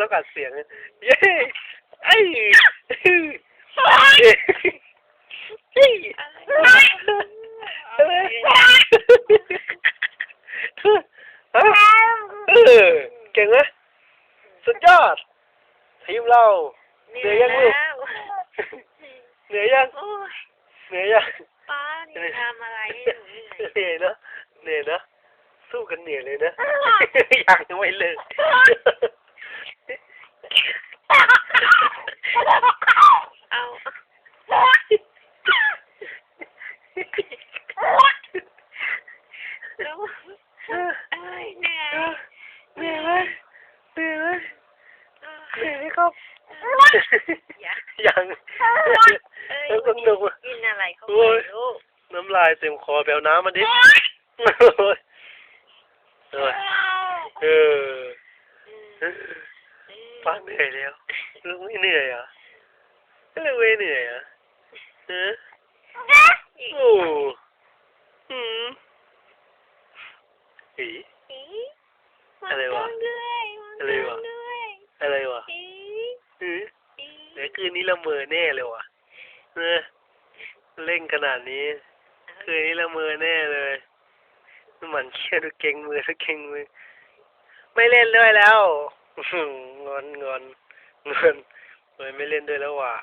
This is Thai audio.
ต้องกัดเสียง เย้ไอ้เย้เฮ้ยอะไรฮะเออเก่งไหมสุดยอด ทีมเราเหนื่อยยังลูกเหนื่อยยังเหนื่อยยังป้านี่ทำอะไรเหนื่อยเหนื่อยนะเหนื่อยนะสู้กันเหนื่อยเลยนะ อยังไม่เลิก เอาแล้วเอ้ยเหนื่อยเหนื่อยไหมเหนื่อยไหมเหนื่อยไหมครับอย่ายังเอ้ยแล้วสนุกอะกินอะไรเข้าไปยลูกน้ำลายเต็มคอแปลน้ำมาดิเออเออ อืมป้าเหนื่อยแล้วลุงไม่เหนื่อยเหรอะลุงไม่เหนื่อยเหรอะฮะอีกโอ้อืมอีอีอะไรวะมองกล้องด้วยมองกอะไรล้อวะงด้วยอะไรวะอีอืออีเดี๋ยวคืนนี้ละเมอแน่เลยว่ะเออเล่นขนาดนี้ คืนนี้ละเมอแน่เลยหมันเชี่ยดูเก่งมือดูเก่งมือ ไม่เล่นด้วยแล้วอื้อหือ งอนงอนงอนเลยไม่เล่นด้วยแล้วว่ะ